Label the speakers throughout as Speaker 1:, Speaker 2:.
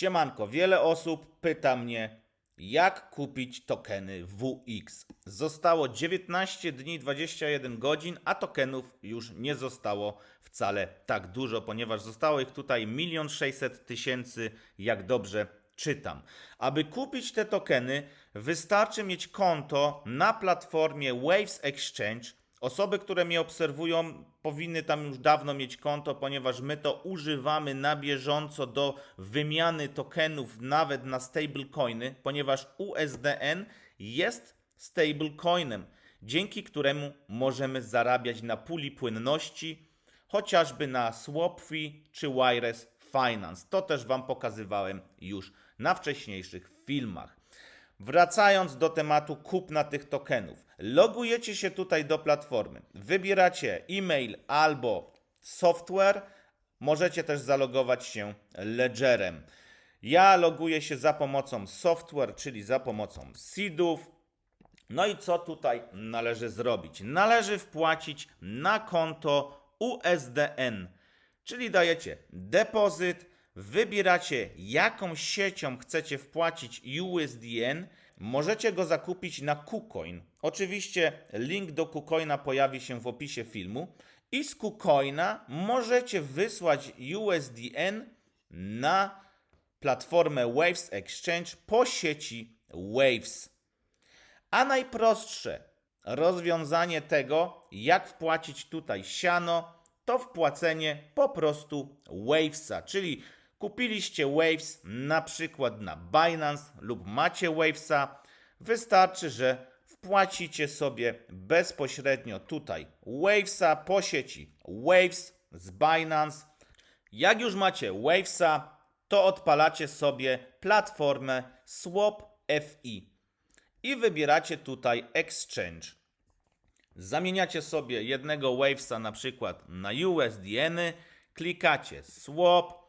Speaker 1: Siemanko, wiele osób pyta mnie, jak kupić tokeny WX. Zostało 19 dni 21 godzin, a tokenów już nie zostało wcale tak dużo, ponieważ zostało ich tutaj 1 600 tysięcy, jak dobrze czytam. Aby kupić te tokeny, wystarczy mieć konto na platformie Waves Exchange. Osoby, które mnie obserwują, powinny tam już dawno mieć konto, ponieważ my to używamy na bieżąco do wymiany tokenów, nawet na stablecoiny, ponieważ USDN jest stablecoinem, dzięki któremu możemy zarabiać na puli płynności, chociażby na SwapFi czy Wires Finance. To też Wam pokazywałem już na wcześniejszych filmach. Wracając do tematu kupna tych tokenów. Logujecie się tutaj do platformy. Wybieracie e-mail albo software. Możecie też zalogować się Ledgerem. Ja loguję się za pomocą software, czyli za pomocą seedów. No i co tutaj należy zrobić? Należy wpłacić na konto USDN, czyli dajecie depozyt, wybieracie jaką siecią chcecie wpłacić USDN, możecie go zakupić na KuCoin. Oczywiście link do KuCoina pojawi się w opisie filmu i z KuCoina możecie wysłać USDN na platformę Waves Exchange po sieci Waves. A najprostsze rozwiązanie tego, jak wpłacić tutaj siano, to wpłacenie po prostu Wavesa, czyli kupiliście Waves na przykład na Binance lub macie Wavesa, wystarczy, że wpłacicie sobie bezpośrednio tutaj Wavesa po sieci Waves z Binance. Jak już macie Wavesa, to odpalacie sobie platformę Swap.fi i wybieracie tutaj Exchange. Zamieniacie sobie jednego Wavesa na przykład na USDN, klikacie Swap,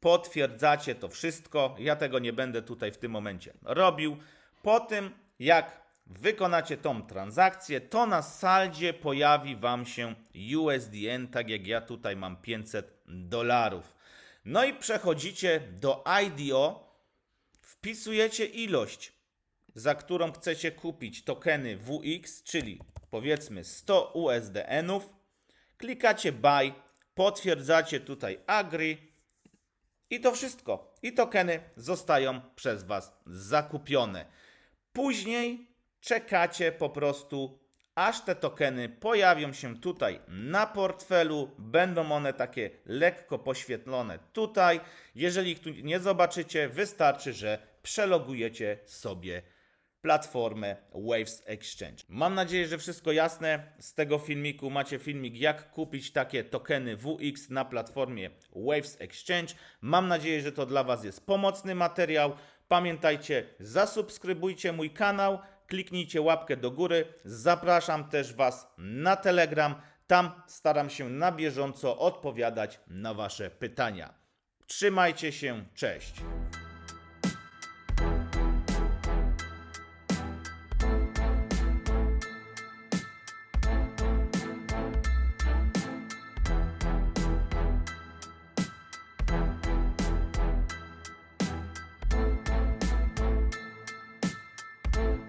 Speaker 1: potwierdzacie to wszystko. Ja tego nie będę tutaj w tym momencie robił. Po tym, jak wykonacie tą transakcję, to na saldzie pojawi Wam się USDN, tak jak ja tutaj mam 500 dolarów. No i przechodzicie do IDO, wpisujecie ilość za którą chcecie kupić tokeny WX, czyli powiedzmy 100 USDN-ów, klikacie buy, potwierdzacie tutaj agree i to wszystko. I tokeny zostają przez Was zakupione. Później czekacie po prostu, aż te tokeny pojawią się tutaj na portfelu. Będą one takie lekko poświetlone tutaj. Jeżeli ich tu nie zobaczycie, wystarczy, że przelogujecie sobie platformę Waves Exchange. Mam nadzieję, że wszystko jasne z tego filmiku. Macie filmik, jak kupić takie tokeny WX na platformie Waves Exchange. Mam nadzieję, że to dla Was jest pomocny materiał. Pamiętajcie, zasubskrybujcie mój kanał, kliknijcie łapkę do góry. Zapraszam też Was na Telegram. Tam staram się na bieżąco odpowiadać na Wasze pytania. Trzymajcie się, cześć.